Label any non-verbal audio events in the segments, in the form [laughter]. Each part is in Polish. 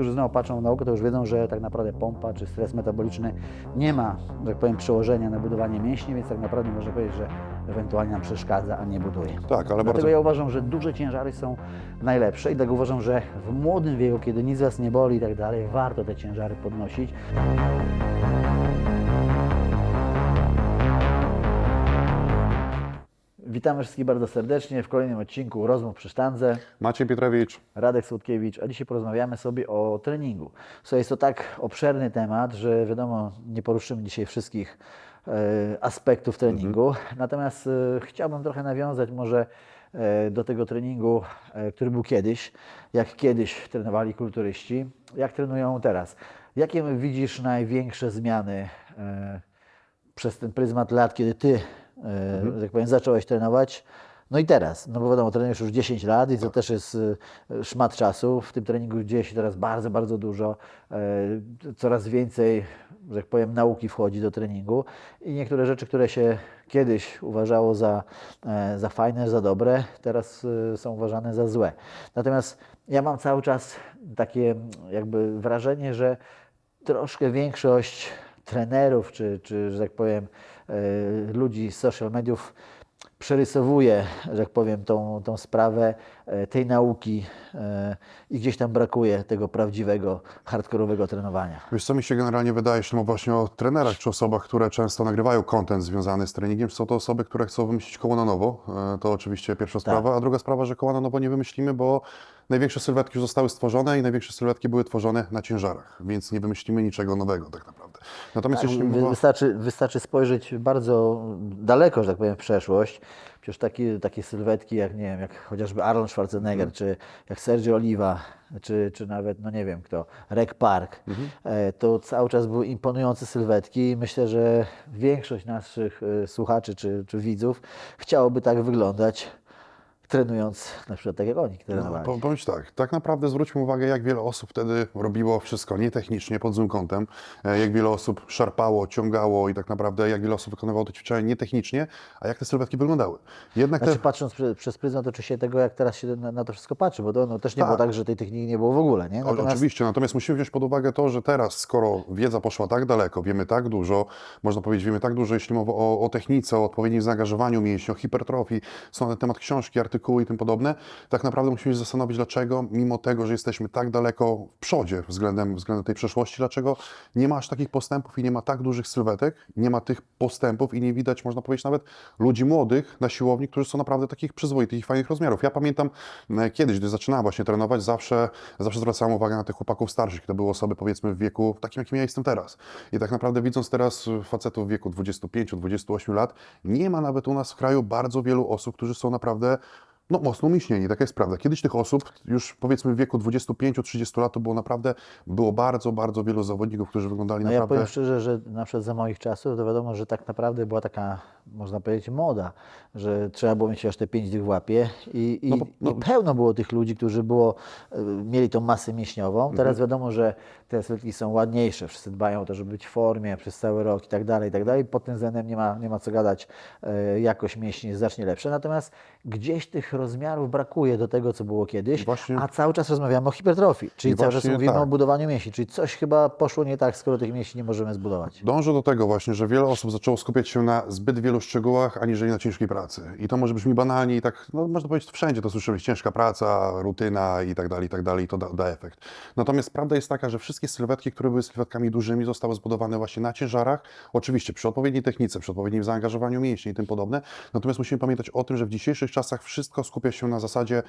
którzy znowu patrzą w naukę, to już wiedzą, że tak naprawdę pompa czy stres metaboliczny nie ma, że tak powiem, przełożenia na budowanie mięśni, więc tak naprawdę można powiedzieć, że ewentualnie nam przeszkadza, a nie buduje. Tak, ale Dlatego bardzo... ja uważam, że duże ciężary są najlepsze i dlatego uważam, że w młodym wieku, kiedy nic Was nie boli i tak dalej, warto te ciężary podnosić. Witamy wszystkich bardzo serdecznie w kolejnym odcinku Rozmów przy sztandze. Maciej Pietrowicz, Radek Słodkiewicz, a dzisiaj porozmawiamy sobie o treningu. So, jest to tak obszerny temat, że wiadomo, nie poruszymy dzisiaj wszystkich e, aspektów treningu. Natomiast e, chciałbym trochę nawiązać może e, do tego treningu, który był kiedyś, jak kiedyś trenowali kulturyści, jak trenują teraz. Jakie widzisz największe zmiany przez ten pryzmat lat, kiedy ty, e, że tak powiem, zacząłeś trenować. No i teraz, no bo wiadomo, trenujesz już 10 lat i to też jest e, szmat czasu. W tym treningu dzieje się teraz bardzo, bardzo dużo. E, Coraz więcej, że tak powiem, nauki wchodzi do treningu i niektóre rzeczy, które się kiedyś uważało za, e, za fajne, za dobre, teraz e, są uważane za złe. Natomiast ja mam cały czas takie jakby wrażenie, że troszkę większość trenerów, czy, czy że tak powiem, e, ludzi z social mediów przerysowuje, że tak powiem, tą, tą sprawę tej nauki e, i gdzieś tam brakuje tego prawdziwego, hardkorowego trenowania. wiesz co mi się generalnie wydaje, jeśli mowa właśnie o trenerach czy osobach, które często nagrywają content związany z treningiem, są to osoby, które chcą wymyślić koło na nowo. E, To oczywiście pierwsza sprawa, a druga sprawa, że koła na nowo nie wymyślimy, bo największe sylwetki już zostały stworzone i największe sylwetki były tworzone na ciężarach, więc nie wymyślimy niczego nowego tak naprawdę. Natomiast Tak, jeśli mowa... wystarczy, wystarczy spojrzeć bardzo daleko, że tak powiem, w przeszłość. Przecież takie, takie sylwetki jak, nie wiem, jak chociażby Arnold Schwarzenegger, Mhm. czy jak Sergio Oliva, czy, czy nawet, no nie wiem kto, Rek Park, Mhm. e, to cały czas były imponujące sylwetki i myślę, że większość naszych e, słuchaczy czy, czy widzów chciałoby tak wyglądać, trenując na przykład tak jak oni No, trenowali. Ci tak, tak naprawdę zwróćmy uwagę, jak wiele osób wtedy robiło wszystko nietechnicznie, pod złym kątem, e, jak wiele osób szarpało, ciągało i tak naprawdę jak wiele osób wykonywało te ćwiczenia nietechnicznie, a jak te sylwetki wyglądały. Jednak Znaczy te, patrząc prze, przez pryzmat oczywiście tego, jak teraz się na, na to wszystko patrzy, bo to no, też nie Tak. było tak, że tej techniki nie było w ogóle, nie? O, Oczywiście, natomiast musimy wziąć pod uwagę to, że teraz, skoro wiedza poszła tak daleko, wiemy tak dużo, można powiedzieć, wiemy tak dużo, jeśli mowa o, o technice, o odpowiednim zaangażowaniu mięśni, o hipertrofii, są na ten temat książki, artykuły i tym podobne, tak naprawdę musimy się zastanowić, dlaczego, mimo tego, że jesteśmy tak daleko w przodzie względem, względem tej przeszłości, dlaczego nie ma aż takich postępów i nie ma tak dużych sylwetek, nie ma tych postępów i nie widać, można powiedzieć, nawet ludzi młodych na siłowni, którzy są naprawdę takich przyzwoitych i fajnych rozmiarów. Ja pamiętam e, kiedyś, gdy zaczynałem właśnie trenować, zawsze, zawsze zwracałem uwagę na tych chłopaków starszych. To były osoby powiedzmy w wieku takim, jakim ja jestem teraz. I tak naprawdę widząc teraz facetów w wieku 25-28 lat, nie ma nawet u nas w kraju bardzo wielu osób, którzy są naprawdę no, mocno umięśnieni, taka jest prawda. Kiedyś tych osób, już powiedzmy w wieku 25-30 lat, to było naprawdę, było bardzo, bardzo wielu zawodników, którzy wyglądali No ja naprawdę... powiem szczerze, że na przykład za moich czasów to wiadomo, że tak naprawdę była taka, można powiedzieć, moda, że trzeba było mieć aż te pięć dych w łapie i, i, No bo- no- i pełno było tych ludzi, którzy było, y, mieli tą masę mięśniową. Mhm. Teraz wiadomo, że te sylwetki są ładniejsze, wszyscy dbają o to, żeby być w formie przez cały rok i tak dalej, i tak dalej. Pod tym względem nie ma, nie ma co gadać, y, jakość mięśni jest znacznie lepsza. Natomiast gdzieś tych rozmiarów brakuje do tego, co było kiedyś, Właśnie- a cały czas rozmawiamy o hipertrofii, czyli cały czas mówimy tak. o budowaniu mięśni, czyli coś chyba poszło nie tak, skoro tych mięśni nie możemy zbudować. Dążę do tego właśnie, że wiele osób zaczęło skupiać się na zbyt wielu szczegółach, aniżeli na ciężkiej pracy. I to może brzmi banalnie i tak, no można powiedzieć, wszędzie to słyszymy, ciężka praca, rutyna i tak dalej, i tak dalej, i to da, da efekt. Natomiast prawda jest taka, że wszystkie sylwetki, które były sylwetkami dużymi, zostały zbudowane właśnie na ciężarach, oczywiście przy odpowiedniej technice, przy odpowiednim zaangażowaniu mięśni i tym podobne. Natomiast musimy pamiętać o tym, że w dzisiejszych czasach wszystko skupia się na zasadzie,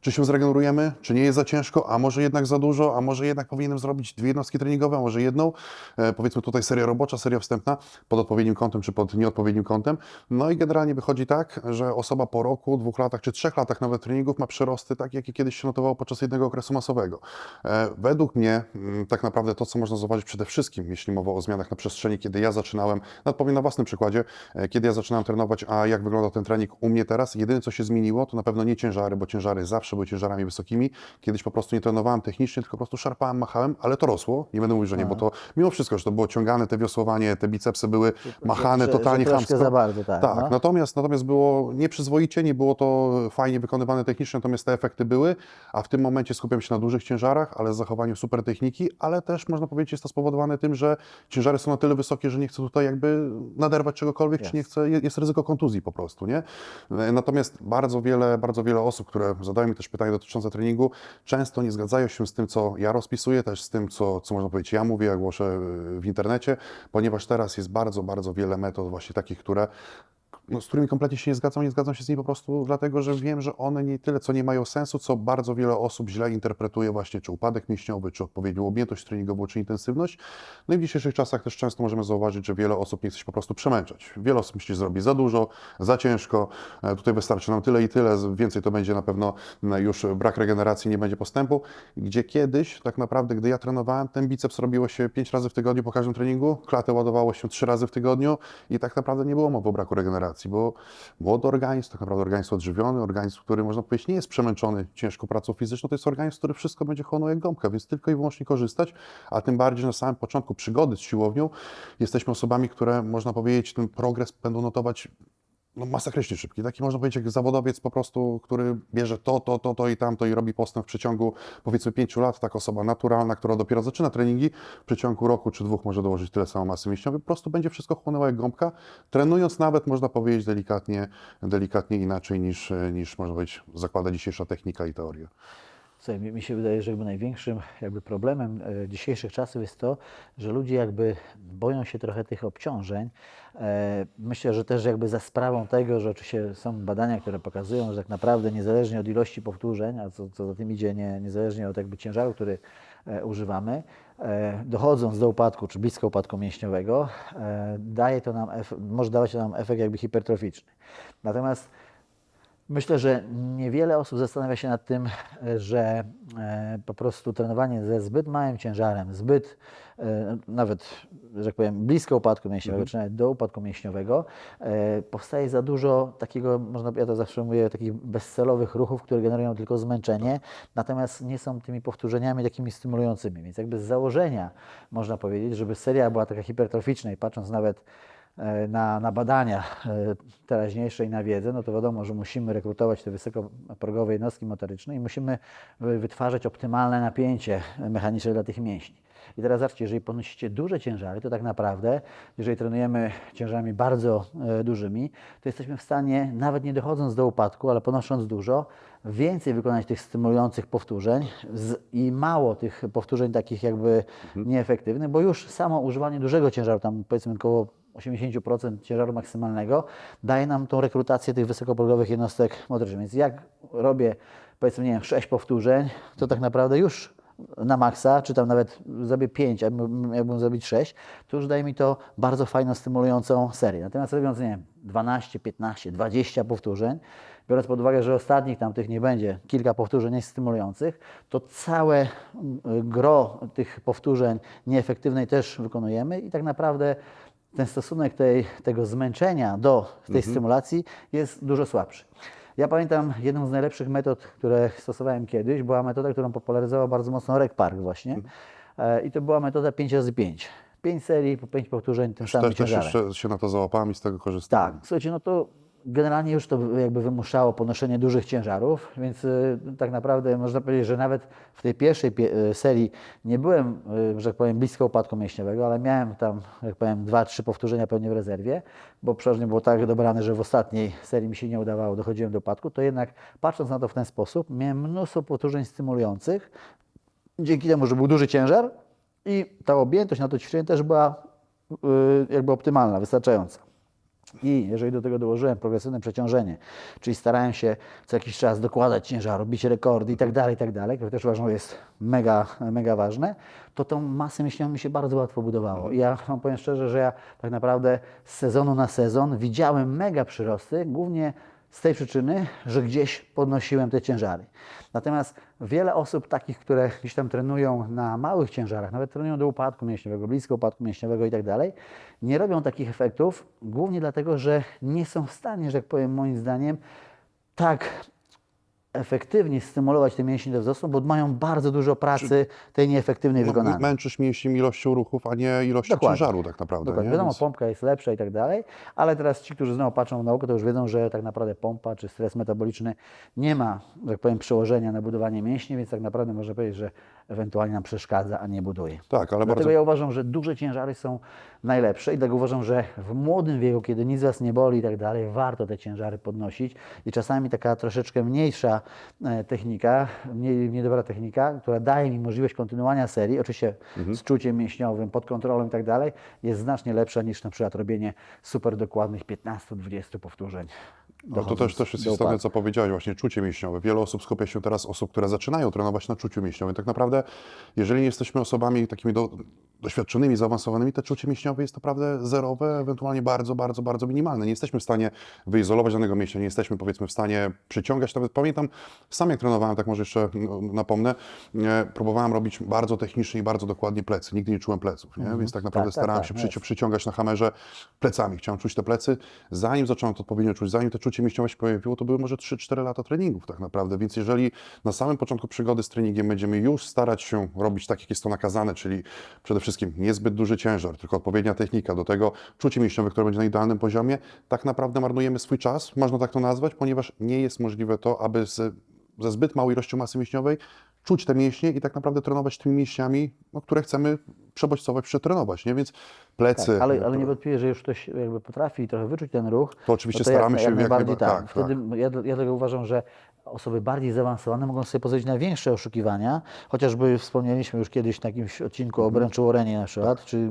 czy się zregenerujemy, czy nie jest za ciężko, a może jednak za dużo, a może jednak powinienem zrobić dwie jednostki treningowe, a może jedną, e, powiedzmy tutaj seria robocza, seria wstępna, pod odpowiednim kątem, czy pod nieodpowiednim kątem. No i generalnie wychodzi tak, że osoba po roku, dwóch latach, czy trzech latach nawet treningów ma przyrosty takie, jakie kiedyś się notowało podczas jednego okresu masowego. E, Według mnie mm, tak naprawdę to, co można zauważyć przede wszystkim, jeśli mowa o zmianach na przestrzeni, kiedy ja zaczynałem, nawet powiem na własnym przykładzie, e, kiedy ja zaczynałem trenować, a jak wygląda ten trening u mnie teraz, jedyne co się zmieniło, to na pewno nie ciężary, bo ciężary zawsze były ciężarami wysokimi. Kiedyś po prostu nie trenowałem technicznie, tylko po prostu szarpałem, machałem, ale to rosło. Nie będę mówił, że nie, bo to mimo wszystko, że to było ciągane, te wiosłowanie, te bicepsy były machane że- totalnie że chamsko. za bardzo, tak, Tak, no. natomiast, natomiast było nieprzyzwoicie, nie było to fajnie wykonywane technicznie, natomiast te efekty były, a w tym momencie skupiam się na dużych ciężarach, ale z zachowaniem super techniki, ale też można powiedzieć jest to spowodowane tym, że ciężary są na tyle wysokie, że nie chcę tutaj jakby naderwać czegokolwiek, czy nie chcę, je- jest ryzyko kontuzji po prostu, nie? E, Natomiast bardzo wiele, bardzo wiele osób, które zadają mi też pytania dotyczące treningu, często nie zgadzają się z tym, co ja rozpisuję, też z tym, co, co można powiedzieć ja mówię, ja głoszę e, w internecie, ponieważ teraz jest bardzo, bardzo wiele metod właśnie takich, które no, z którymi kompletnie się nie zgadzam, nie zgadzam się z nimi po prostu dlatego, że wiem, że one nie tyle co nie mają sensu, co bardzo wiele osób źle interpretuje właśnie czy upadek mięśniowy, czy odpowiednią objętość treningową, czy intensywność. No i w dzisiejszych czasach też często możemy zauważyć, że wiele osób nie chce się po prostu przemęczać. Wiele osób myśli, że zrobi za dużo, za ciężko, e, tutaj wystarczy nam tyle i tyle, więcej to będzie na pewno już brak regeneracji, nie będzie postępu, gdzie kiedyś tak naprawdę, gdy ja trenowałem, ten biceps robiło się 5 razy w tygodniu po każdym treningu, klatę ładowało się 3 razy w tygodniu i tak naprawdę nie było mowy o braku regeneracji, bo młody organizm, tak naprawdę organizm odżywiony, organizm, który można powiedzieć nie jest przemęczony ciężką pracą fizyczną, to jest organizm, który wszystko będzie chłonął jak gąbka, więc tylko i wyłącznie korzystać, a tym bardziej na samym początku przygody z siłownią jesteśmy osobami, które można powiedzieć ten progres będą notować no, masakrycznie szybki. Taki można powiedzieć jak zawodowiec po prostu, który bierze to, to, to, to i tamto i robi postęp w przeciągu powiedzmy pięciu lat. Taka osoba naturalna, która dopiero zaczyna treningi, w przeciągu roku czy dwóch może dołożyć tyle samo masy mięśniowej. Po prostu będzie wszystko chłonęła jak gąbka, trenując nawet, można powiedzieć, delikatnie, delikatnie inaczej niż, niż można powiedzieć, zakłada dzisiejsza technika i teoria. Słuchaj, mi, mi się wydaje, że jakby największym jakby problemem e, dzisiejszych czasów jest to, że ludzie jakby boją się trochę tych obciążeń. E, myślę, że też jakby za sprawą tego, że oczywiście są badania, które pokazują, że tak naprawdę niezależnie od ilości powtórzeń, a co, co za tym idzie, nie, niezależnie od jakby ciężaru, który e, używamy, dochodząc do upadku czy blisko upadku mięśniowego, daje to nam, może dawać to nam efekt jakby hipertroficzny. Natomiast Myślę, że niewiele osób zastanawia się nad tym, że e, po prostu trenowanie ze zbyt małym ciężarem, zbyt e, nawet, że tak powiem, blisko upadku mięśniowego, czy nawet do upadku mięśniowego, e, powstaje za dużo takiego, można, ja to zawsze mówię, takich bezcelowych ruchów, które generują tylko zmęczenie, natomiast nie są tymi powtórzeniami takimi stymulującymi. Więc jakby z założenia można powiedzieć, żeby seria była taka hipertroficzna i patrząc nawet na, na badania e, teraźniejsze i na wiedzę, no to wiadomo, że musimy rekrutować te wysokoprogowe jednostki motoryczne i musimy wy- wytwarzać optymalne napięcie mechaniczne dla tych mięśni. I teraz zobaczcie, jeżeli podnosicie duże ciężary, to tak naprawdę, jeżeli trenujemy ciężarami bardzo e, dużymi, to jesteśmy w stanie, nawet nie dochodząc do upadku, ale ponosząc dużo, więcej wykonać tych stymulujących powtórzeń z, i mało tych powtórzeń takich jakby nieefektywnych, bo już samo używanie dużego ciężaru, tam powiedzmy około 80% ciężaru maksymalnego, daje nam tą rekrutację tych wysokoprogowych jednostek motorycznych. Więc jak robię, powiedzmy, nie wiem, 6 powtórzeń, to tak naprawdę już na maksa, czy tam nawet zrobię 5, a jakbym zrobić 6, to już daje mi to bardzo fajną, stymulującą serię. Natomiast robiąc, nie wiem, 12, 15, 20 powtórzeń, biorąc pod uwagę, że ostatnich tam tych nie będzie, kilka powtórzeń jest stymulujących, to całe y, gro tych powtórzeń nieefektywnej też wykonujemy i tak naprawdę ten stosunek tej, tego zmęczenia do tej stymulacji jest dużo słabszy. Ja pamiętam jedną z najlepszych metod, które stosowałem kiedyś, była metoda, którą popularyzował bardzo mocno Rec Park właśnie. E, I to była metoda 5x5. 5 serii po 5 powtórzeń tym samym Też, też ciężarem. jeszcze się na to załapałem i z tego korzystałem. Tak, słuchajcie, no to generalnie już to jakby wymuszało ponoszenie dużych ciężarów, więc y, tak naprawdę można powiedzieć, że nawet w tej pierwszej pie- y, serii nie byłem, y, że tak powiem, blisko upadku mięśniowego, ale miałem tam, jak powiem, dwa, trzy powtórzenia pewnie w rezerwie, bo przeważnie było tak dobrane, że w ostatniej serii mi się nie udawało, dochodziłem do upadku, to jednak patrząc na to w ten sposób, miałem mnóstwo powtórzeń stymulujących, dzięki temu, że był duży ciężar i ta objętość na to ćwiczenie też była jakby optymalna, wystarczająca. I jeżeli do tego dołożyłem progresywne przeciążenie, czyli starałem się co jakiś czas dokładać ciężaru, bić rekordy i tak dalej, i tak dalej, które też uważam, jest mega, mega ważne, to tą masę mięśniową mi się bardzo łatwo budowało. I ja wam powiem szczerze, że ja tak naprawdę z sezonu na sezon widziałem mega przyrosty, głównie z tej przyczyny, że gdzieś podnosiłem te ciężary. Natomiast wiele osób takich, które gdzieś tam trenują na małych ciężarach, nawet trenują do upadku mięśniowego, blisko upadku mięśniowego i tak dalej, nie robią takich efektów, głównie dlatego, że nie są w stanie, że jak powiem moim zdaniem, tak efektywnie stymulować te mięśnie do wzrostu, bo mają bardzo dużo pracy tej nieefektywnej No, wykonanej. męczysz mięśni ilością ruchów, a nie ilością Dokładnie. ciężaru tak naprawdę. Dokładnie. Nie? Wiadomo, Więc- pompka jest lepsza i tak dalej, ale teraz ci, którzy znowu patrzą w naukę, to już wiedzą, że tak naprawdę pompa czy stres metaboliczny nie ma, że tak powiem, przełożenia na budowanie mięśni, więc tak naprawdę można powiedzieć, że ewentualnie nam przeszkadza, a nie buduje. Tak, ale Dlatego bardzo ja uważam, że duże ciężary są najlepsze i dlatego uważam, że w młodym wieku, kiedy nic Was nie boli i tak dalej, warto te ciężary podnosić i czasami taka troszeczkę mniejsza e, technika, mniej, mniej dobra technika, która daje mi możliwość kontynuowania serii, oczywiście Mhm. z czuciem mięśniowym, pod kontrolą i tak dalej, jest znacznie lepsza niż na przykład robienie super dokładnych 15-20 powtórzeń. No to też, też jest istotne, co powiedziałeś, właśnie czucie mięśniowe. Wiele osób skupia się teraz, osób, które zaczynają trenować na czuciu mięśniowym. Tak naprawdę, jeżeli nie jesteśmy osobami takimi do, doświadczonymi, zaawansowanymi, to czucie mięśniowe jest naprawdę zerowe, ewentualnie bardzo, bardzo, bardzo minimalne. Nie jesteśmy w stanie wyizolować danego mięśnia, nie jesteśmy powiedzmy w stanie przyciągać. Nawet pamiętam, sam jak trenowałem, tak może jeszcze no, napomnę, e, próbowałem robić bardzo technicznie i bardzo dokładnie plecy. Nigdy nie czułem pleców, nie? więc tak naprawdę Tak, tak, starałem tak, się jest. przyci- przyciągać na hamerze plecami. Chciałem czuć te plecy. Zanim zacząłem to odpowiednio czuć, zanim to czucie mięśniowe się pojawiło, to były może 3-4 lata treningów tak naprawdę. Więc jeżeli na samym początku przygody z treningiem będziemy już starać się robić tak, jak jest to nakazane, czyli przede wszystkim niezbyt duży ciężar, tylko odpowiednia technika, do tego czucie mięśniowe, które będzie na idealnym poziomie, tak naprawdę marnujemy swój czas, można tak to nazwać, ponieważ nie jest możliwe to, aby z, ze zbyt małą ilością masy mięśniowej czuć te mięśnie i tak naprawdę trenować tymi mięśniami, no, które chcemy przebodźcować, przetrenować, nie? Więc plecy... Tak, ale, ale niewątpliwie, że już ktoś jakby potrafi trochę wyczuć ten ruch, To oczywiście no staramy jak, się jak jak najbardziej najba- tak. tak, Wtedy ja, ja dlatego uważam, że osoby bardziej zaawansowane mogą sobie pozwolić na większe oszukiwania, chociażby wspomnieliśmy już kiedyś na jakimś odcinku Mhm. o Bręczu Orenie na przykład, czy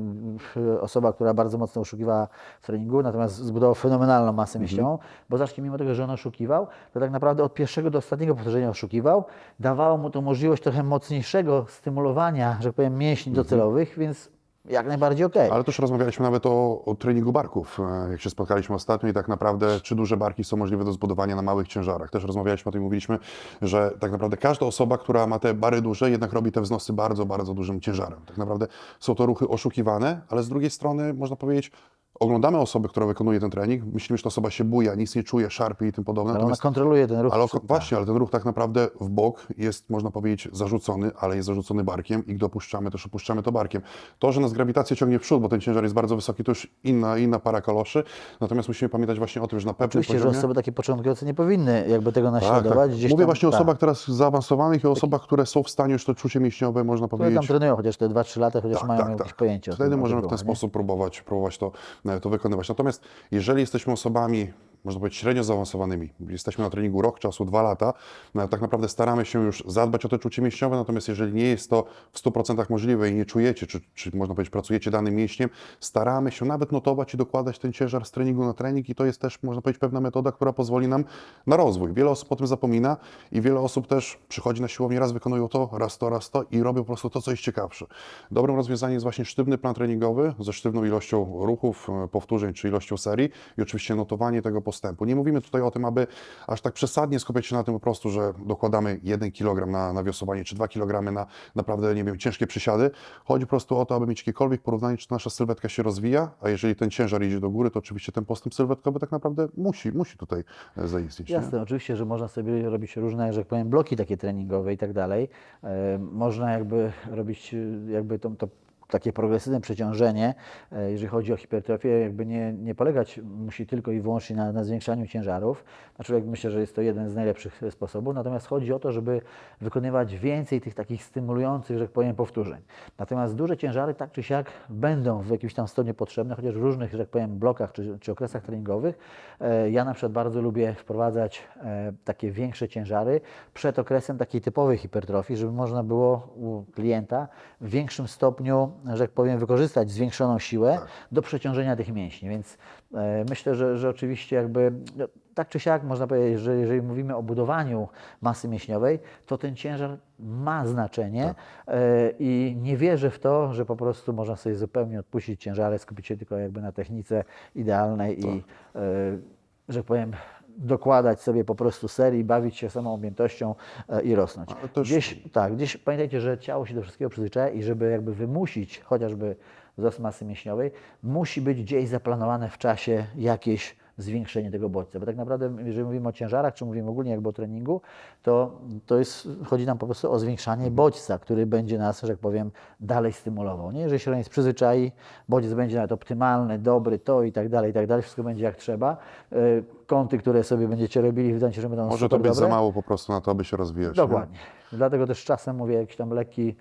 y, osoba, która bardzo mocno oszukiwała w treningu, natomiast zbudował fenomenalną masę Mhm. mięśniową, bo zacznie mimo tego, że on oszukiwał, to tak naprawdę od pierwszego do ostatniego powtórzenia oszukiwał, dawało mu to możliwość trochę mocniejszego stymulowania, że tak powiem, mięśni docelowych, więc jak najbardziej okej. Ale też rozmawialiśmy nawet o, o treningu barków, e, jak się spotkaliśmy ostatnio i tak naprawdę, czy duże barki są możliwe do zbudowania na małych ciężarach. Też rozmawialiśmy o tym, mówiliśmy, że tak naprawdę każda osoba, która ma te bary duże, jednak robi te wznosy bardzo, bardzo dużym ciężarem. Tak naprawdę są to ruchy oszukiwane, ale z drugiej strony można powiedzieć, oglądamy osobę, która wykonuje ten trening, myślimy, że ta osoba się buja, nic nie czuje, szarpie i tym podobne. Ale ona Natomiast kontroluje ten ruch. ale właśnie, ale ten ruch tak naprawdę w bok jest, można powiedzieć, zarzucony, ale jest zarzucony barkiem i gdy opuszczamy, też opuszczamy to barkiem. To, że nas grawitacja ciągnie w przód, bo ten ciężar jest bardzo wysoki, to już inna, inna para kaloszy. Natomiast musimy pamiętać właśnie o tym, że na pewnym Oczywiście, że poziomie... osoby takie początkujące nie powinny jakby tego Tak, naśladować. tak. Gdzieś Mówię tam, właśnie o tak, osobach teraz zaawansowanych i o osobach, które są w stanie już to czucie mięśniowe, można które tam powiedzieć, trenują chociaż te 2-3 lata, chociaż mają jakieś pojęcie o Wtedy tym. o możemy tym w ten nie? sposób próbować, próbować to, to wykonywać. Natomiast jeżeli jesteśmy osobami, można powiedzieć, średnio zaawansowanymi, jesteśmy na treningu rok czasu, dwa lata, no, tak naprawdę staramy się już zadbać o te czucie mięśniowe, natomiast jeżeli nie jest to w 100% możliwe i nie czujecie, czy, czy można powiedzieć, pracujecie danym mięśniem, staramy się nawet notować i dokładać ten ciężar z treningu na trening i to jest też, można powiedzieć, pewna metoda, która pozwoli nam na rozwój. Wiele osób o tym zapomina i wiele osób też przychodzi na siłownię, raz wykonują to, raz to, raz to i robią po prostu to, co jest ciekawsze. Dobrym rozwiązaniem jest właśnie sztywny plan treningowy ze sztywną ilością ruchów, e, powtórzeń czy ilością serii i oczywiście notowanie tego postępu. Nie mówimy tutaj o tym, aby aż tak przesadnie skupiać się na tym po prostu, że dokładamy 1 kg na, na wiosłowanie czy 2 kg na naprawdę, nie wiem, ciężkie przysiady. Chodzi po prostu o to, aby mieć jakiekolwiek porównanie, czy nasza sylwetka się rozwija, a jeżeli ten ciężar idzie do góry, to oczywiście ten postęp sylwetkowy tak naprawdę musi, musi tutaj e, zaistnieć. nie? Jasne, oczywiście, że można sobie robić różne, że tak powiem, bloki takie treningowe i tak dalej. E, Można jakby robić jakby to, to takie progresywne przeciążenie, e, jeżeli chodzi o hipertrofię, jakby nie, nie polegać musi tylko i wyłącznie na, na zwiększaniu ciężarów. Znaczy, myślę, że jest to jeden z najlepszych sposobów. Natomiast chodzi o to, żeby wykonywać więcej tych takich stymulujących, że tak powiem, powtórzeń. Natomiast duże ciężary tak czy siak będą w jakimś tam stopniu potrzebne, chociaż w różnych, że tak powiem, blokach czy, czy okresach treningowych. E, Ja na przykład bardzo lubię wprowadzać e, takie większe ciężary przed okresem takiej typowej hipertrofii, żeby można było u klienta w większym stopniu, że tak powiem, wykorzystać zwiększoną siłę do przeciążenia tych mięśni. Więc e, myślę, że, że oczywiście jakby no, tak czy siak można powiedzieć, że jeżeli mówimy o budowaniu masy mięśniowej, to ten ciężar ma znaczenie e, i nie wierzę w to, że po prostu można sobie zupełnie odpuścić ciężary, skupić się tylko jakby na technice idealnej i, e, że tak powiem, dokładać sobie po prostu serii, bawić się samą objętością e, i rosnąć. Też- Gdzieś, tak, gdzieś pamiętajcie, że ciało się do wszystkiego przyzwyczaja i żeby jakby wymusić chociażby wzrost masy mięśniowej, musi być gdzieś zaplanowane w czasie jakieś zwiększenie tego bodźca. Bo tak naprawdę, jeżeli mówimy o ciężarach, czy mówimy ogólnie jakby o treningu, to, to jest, chodzi nam po prostu o zwiększanie bodźca, który będzie nas, że tak powiem, dalej stymulował. Nie? Jeżeli się organizm przyzwyczai, bodziec będzie nawet optymalny, dobry, to i tak dalej, i tak dalej, wszystko będzie jak trzeba. E, Kąty, które sobie będziecie robili, wydaje się, że będą Może to być dobre. za mało po prostu na to, aby się rozwijać. nie? Dokładnie. Dlatego też czasem mówię, jakieś tam lekki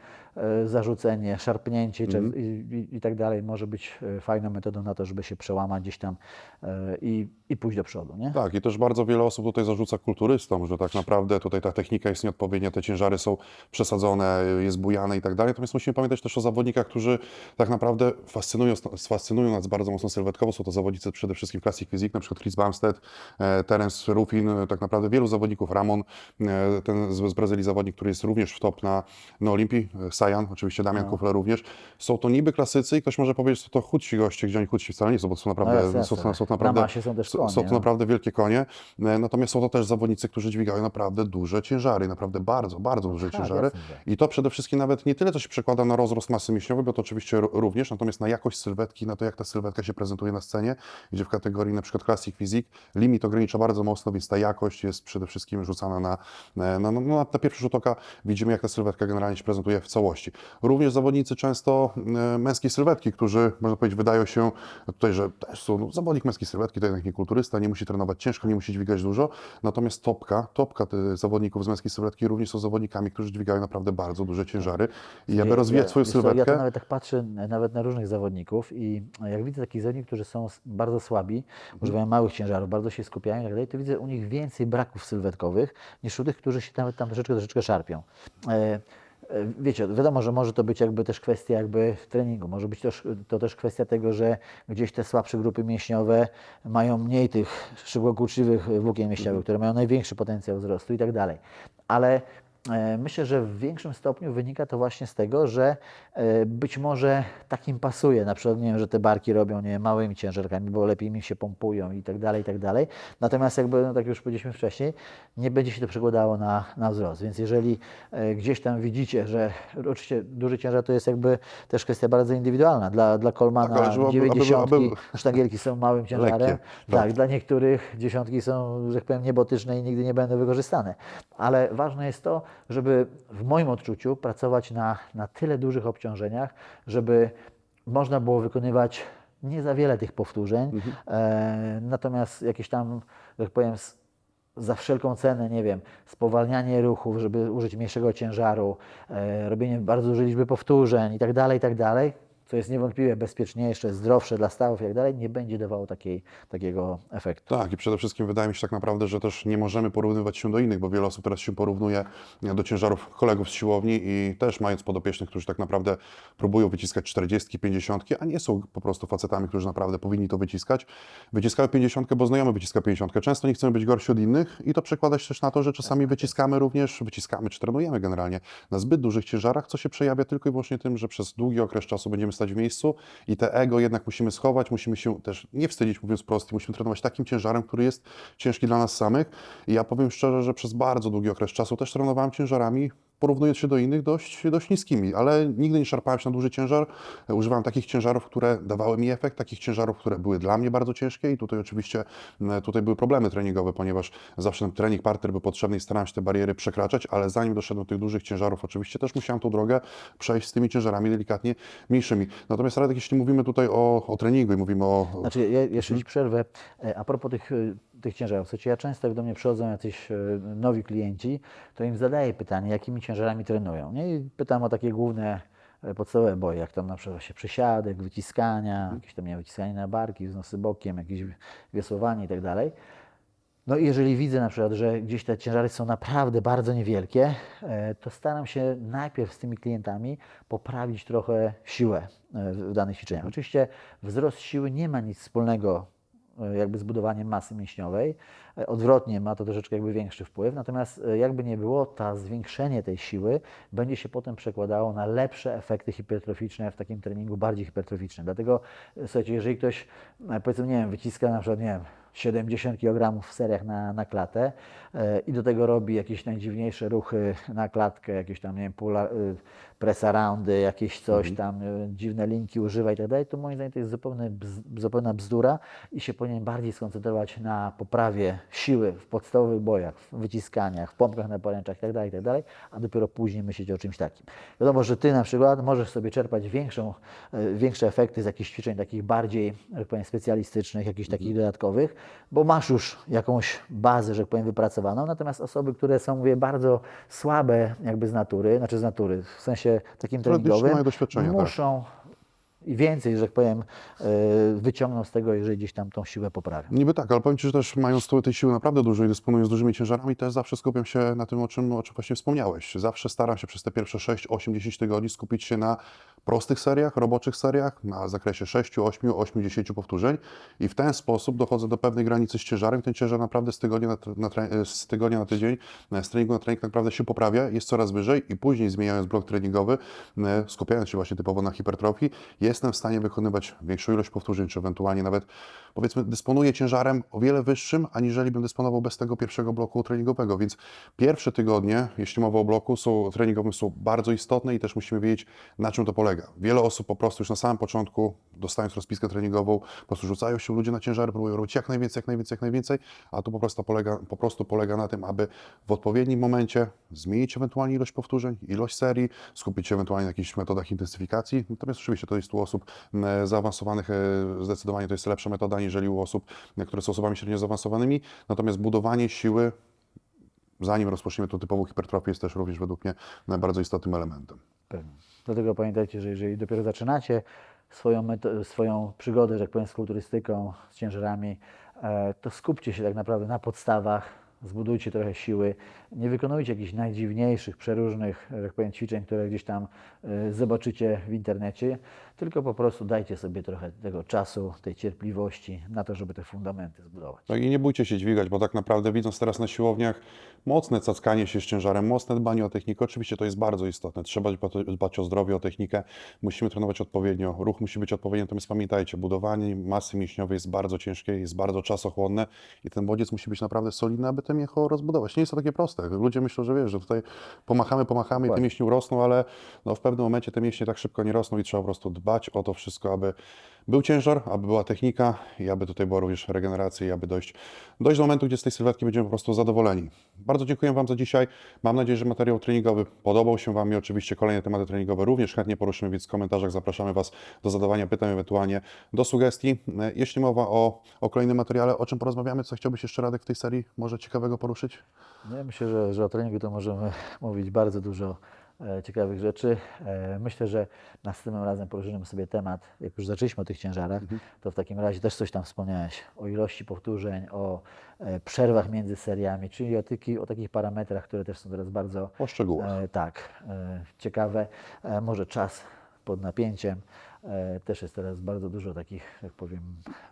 zarzucenie, szarpnięcie czy, Mhm. i, i, tak dalej może być e, fajną metodą na to, żeby się przełamać gdzieś tam e, i, i pójść do przodu. Nie? Tak, i też bardzo wiele osób tutaj zarzuca kulturystom, że tak naprawdę tutaj ta technika jest nieodpowiednia, te ciężary są przesadzone, jest bujane i tak dalej. Natomiast musimy pamiętać też o zawodnikach, którzy tak naprawdę fascynują, fascynują nas bardzo mocno sylwetkowo. Są to zawodnicy przede wszystkim Classic Physique, na przykład Chris Bumstead, e, Terence Ruffin, e, tak naprawdę wielu zawodników, Ramon, e, ten z, Brazylii zawodnik, który jest również w top na, na Olimpii, e, Sajan, oczywiście Damian Kufler również. Są to niby klasycy i ktoś może powiedzieć, że to chudsi goście, gdzie oni chudsi wcale nie są, bo to są naprawdę, jasne, są, jasne. są, są Na naprawdę, masie są też są, konie, są to no. naprawdę wielkie konie. E, Natomiast są to też zawodnicy, którzy dźwigają naprawdę duże ciężary, naprawdę bardzo, bardzo duże tak, ciężary. że. I to przede wszystkim nawet nie tyle, co się przekłada na rozrost masy mięśniowej, bo to oczywiście ró- również, natomiast na jakość sylwetki, na to, jak ta sylwetka się prezentuje na scenie, gdzie w kategorii na przykład Classic Physique limit ogranicza bardzo mocno, więc ta jakość jest przede wszystkim rzucana na, na, na, na, na pierwszy rzut oka. Widzimy, jak ta sylwetka generalnie się prezentuje w całości. Również zawodnicy często e, męskiej sylwetki, którzy, można powiedzieć, wydają się tutaj, że też są no, zawodnik męskiej sylwetki, to jednak nie kulturysta, nie musi trenować ciężko, nie musi dźwigać dużo, natomiast topka, topka zawodników z męskiej sylwetki również są zawodnikami, którzy dźwigają naprawdę bardzo duże ciężary i aby Ja- rozwijać ja- swoją sylwetkę, Ja to nawet tak patrzę nawet na różnych zawodników i jak widzę takich zawodników, którzy są bardzo słabi, Mhm. używają małych ciężarów, bardzo się skupiają i tak dalej, to widzę u nich więcej braków sylwetkowych niż u tych, którzy się nawet tam troszeczkę, troszeczkę szarpią. E, Wiecie, wiadomo, że może to być jakby też kwestia jakby treningu, może być też, to też kwestia tego, że gdzieś te słabsze grupy mięśniowe mają mniej tych szybkokurczliwych włókien mięśniowych, które mają największy potencjał wzrostu i tak dalej. Ale Myślę, że w większym stopniu wynika to właśnie z tego, że e, być może takim pasuje, na przykład nie wiem, że te barki robią nie małymi ciężarkami, bo lepiej mi się pompują i tak dalej, i tak dalej. Natomiast jakby, no tak już powiedzieliśmy wcześniej, nie będzie się to przekładało na, na wzrost. Więc jeżeli e, gdzieś tam widzicie, że oczywiście duży ciężar to jest jakby też kwestia bardzo indywidualna. Dla, dla Kolmana Tak, ale żeby- aby- 90 aby- sztangielki są małym ciężarem. Lekkie, tak, tak. dla niektórych dziesiątki są, że tak powiem, niebotyczne i nigdy nie będą wykorzystane. Ale ważne jest to, żeby w moim odczuciu pracować na, na tyle dużych obciążeniach, żeby można było wykonywać nie za wiele tych powtórzeń, e, natomiast jakieś tam, tak powiem, za wszelką cenę, nie wiem, spowalnianie ruchów, żeby użyć mniejszego ciężaru, e, robienie bardzo dużej liczby powtórzeń i tak dalej, i tak dalej, co jest niewątpliwie bezpieczniejsze, zdrowsze dla stawów i tak dalej, nie będzie dawało takiej, takiego efektu. Tak, i przede wszystkim wydaje mi się tak naprawdę, że też nie możemy porównywać się do innych, bo wiele osób teraz się porównuje do ciężarów kolegów z siłowni i też mając podopiecznych, którzy tak naprawdę próbują wyciskać 40, 50, a nie są po prostu facetami, którzy naprawdę powinni to wyciskać. Wyciskają 50, bo znajomy wyciska 50. Często nie chcemy być gorsi od innych i to przekłada się też na to, że czasami wyciskamy również, wyciskamy czy trenujemy generalnie na zbyt dużych ciężarach, co się przejawia tylko i wyłącznie tym, że przez długi okres czasu będziemy stać w miejscu i te ego jednak musimy schować, musimy się też nie wstydzić, mówiąc prosto, musimy trenować takim ciężarem, który jest ciężki dla nas samych. I ja powiem szczerze, że przez bardzo długi okres czasu też trenowałem ciężarami, porównując się do innych, dość, dość niskimi, ale nigdy nie szarpałem się na duży ciężar. Używałem takich ciężarów, które dawały mi efekt, takich ciężarów, które były dla mnie bardzo ciężkie i tutaj oczywiście tutaj były problemy treningowe, ponieważ zawsze ten trening parter był potrzebny i starałem się te bariery przekraczać, ale zanim doszedłem do tych dużych ciężarów, oczywiście też musiałem tą drogę przejść z tymi ciężarami delikatnie mniejszymi. Natomiast Radek, jeśli mówimy tutaj o, o treningu i mówimy o... Znaczy, ja jeszcze. Ci przerwę. E, A propos tych, y, tych ciężarów. Słuchajcie, ja często jak do mnie przychodzą jacyś e, nowi klienci, to im zadaję pytanie, jakimi ciężarami trenują. Nie? I pytam o takie główne e, podstawowe boje, jak tam na przykład się przysiadek, wyciskania, Mhm. jakieś tam nie wyciskanie na barki, wznosy bokiem, jakieś wiosłowanie i tak dalej. No i jeżeli widzę na przykład, że gdzieś te ciężary są naprawdę bardzo niewielkie, e, to staram się najpierw z tymi klientami poprawić trochę siłę w danych ćwiczeniach. Oczywiście wzrost siły nie ma nic wspólnego jakby z budowaniem masy mięśniowej. E, Odwrotnie ma to troszeczkę jakby większy wpływ, natomiast e, jakby nie było, to zwiększenie tej siły będzie się potem przekładało na lepsze efekty hipertroficzne w takim treningu bardziej hipertroficznym. Dlatego e, słuchajcie, jeżeli ktoś e, powiedzmy, nie wiem, wyciska na przykład, nie wiem, 70 kg w seriach na, na klatę e, i do tego robi jakieś najdziwniejsze ruchy na klatkę, jakieś tam, nie wiem, pula, y, presa roundy, jakieś coś tam, e, dziwne linki używa i tak dalej, to moim zdaniem to jest zupełnie, zupełna bzdura i się powinien bardziej skoncentrować na poprawie siły w podstawowych bojach, w wyciskaniach, w pompkach na poręczach i tak dalej, i tak dalej, a dopiero później myśleć o czymś takim. Wiadomo, że Ty na przykład możesz sobie czerpać większą, e, większe efekty z jakichś ćwiczeń takich bardziej, tak powiem, specjalistycznych, jakichś takich dodatkowych, bo masz już jakąś bazę, że tak powiem, wypracowaną, natomiast osoby, które są, mówię, bardzo słabe jakby z natury, znaczy z natury, w sensie takim treningowym, mają doświadczenie, tak. I więcej, że tak powiem, e, wyciągną z tego, jeżeli gdzieś tam tą siłę poprawią. Niby tak, ale powiem Ci, że też mając tu tej siły naprawdę dużo i dysponując dużymi ciężarami, też zawsze skupiam się na tym, o czym, o czym właśnie wspomniałeś. Zawsze staram się przez te pierwsze 6, 8, 10 tygodni skupić się na prostych seriach, roboczych seriach, na zakresie 6, 8, 8, 10 powtórzeń i w ten sposób dochodzę do pewnej granicy z ciężarem. Ten ciężar naprawdę z tygodnia na, na, tre- z tygodnia na tydzień, e, z treningu na trening naprawdę się poprawia, jest coraz wyżej i później zmieniając blok treningowy, e, skupiając się właśnie typowo na hipertrofii, jestem w stanie wykonywać większą ilość powtórzeń, czy ewentualnie nawet powiedzmy dysponuję ciężarem o wiele wyższym, aniżeli bym dysponował bez tego pierwszego bloku treningowego, więc pierwsze tygodnie, jeśli mowa o bloku są, treningowym, są bardzo istotne i też musimy wiedzieć, na czym to polega. Wiele osób po prostu już na samym początku, dostając rozpiskę treningową, po prostu rzucają się ludzie na ciężary, próbują robić jak najwięcej, jak najwięcej, jak najwięcej, a to po prostu polega, po prostu polega na tym, aby w odpowiednim momencie zmienić ewentualnie ilość powtórzeń, ilość serii, skupić się ewentualnie na jakichś metodach intensyfikacji. Natomiast oczywiście to jest u osób zaawansowanych, e, zdecydowanie to jest lepsza metoda, niżeli u osób, które są osobami średnio zaawansowanymi. Natomiast budowanie siły, zanim rozpoczniemy tą typową hipertrofię, jest też również według mnie e, bardzo istotnym elementem. Pewnie. Dlatego pamiętajcie, że jeżeli dopiero zaczynacie swoją, swoją przygodę, że tak powiem, z kulturystyką, z ciężarami, e, to skupcie się tak naprawdę na podstawach, zbudujcie trochę siły, nie wykonujcie jakichś najdziwniejszych, przeróżnych, że tak powiem, ćwiczeń, które gdzieś tam e, zobaczycie w internecie, tylko po prostu dajcie sobie trochę tego czasu, tej cierpliwości na to, żeby te fundamenty zbudować. Tak i nie bójcie się dźwigać, bo tak naprawdę widząc teraz na siłowniach mocne cackanie się z ciężarem, mocne dbanie o technikę, oczywiście to jest bardzo istotne. Trzeba dbać o- zdrowie, o technikę, musimy trenować odpowiednio, ruch musi być odpowiedni, natomiast pamiętajcie, budowanie masy mięśniowej jest bardzo ciężkie, jest bardzo czasochłonne i ten bodziec musi być naprawdę solidny, aby te mięcho rozbudować. Nie jest to takie proste. Ludzie myślą, że wiesz, że tutaj pomachamy, pomachamy i te mięśnie urosną, ale no, w pewnym momencie te mięśnie tak szybko nie rosną i trzeba po prostu dbać o to wszystko, aby był ciężar, aby była technika i aby tutaj była również regeneracja i aby dojść, dojść do momentu, gdzie z tej sylwetki będziemy po prostu zadowoleni. Bardzo dziękuję Wam za dzisiaj. Mam nadzieję, że materiał treningowy podobał się Wam i oczywiście kolejne tematy treningowe również chętnie poruszymy, więc w komentarzach zapraszamy Was do zadawania pytań, ewentualnie do sugestii. Jeśli mowa o, o kolejnym materiale, o czym porozmawiamy, co chciałbyś jeszcze Radek w tej serii może ciekawego poruszyć? No ja myślę, że, że o treningu to możemy [laughs] mówić bardzo dużo ciekawych rzeczy. E, myślę, że następnym razem poruszymy sobie temat, jak już zaczęliśmy o tych ciężarach, to w takim razie też coś tam wspomniałeś o ilości powtórzeń, o e, przerwach między seriami, czyli o, tyki, o takich parametrach, które też są teraz bardzo O szczegółach. e, tak, e, ciekawe. E, może czas pod napięciem. E, też jest teraz bardzo dużo takich, jak powiem,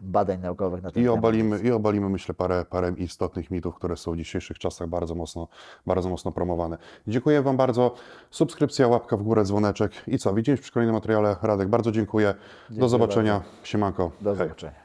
badań naukowych na ten I temat. obalimy, I obalimy, myślę, parę, parę istotnych mitów, które są w dzisiejszych czasach bardzo mocno, bardzo mocno promowane. Dziękuję Wam bardzo. Subskrypcja, łapka w górę, dzwoneczek. I co? Widzimy się przy kolejnym materiale. Radek, bardzo dziękuję. Do Dziękuję zobaczenia. Siemanko. Do Hej. zobaczenia.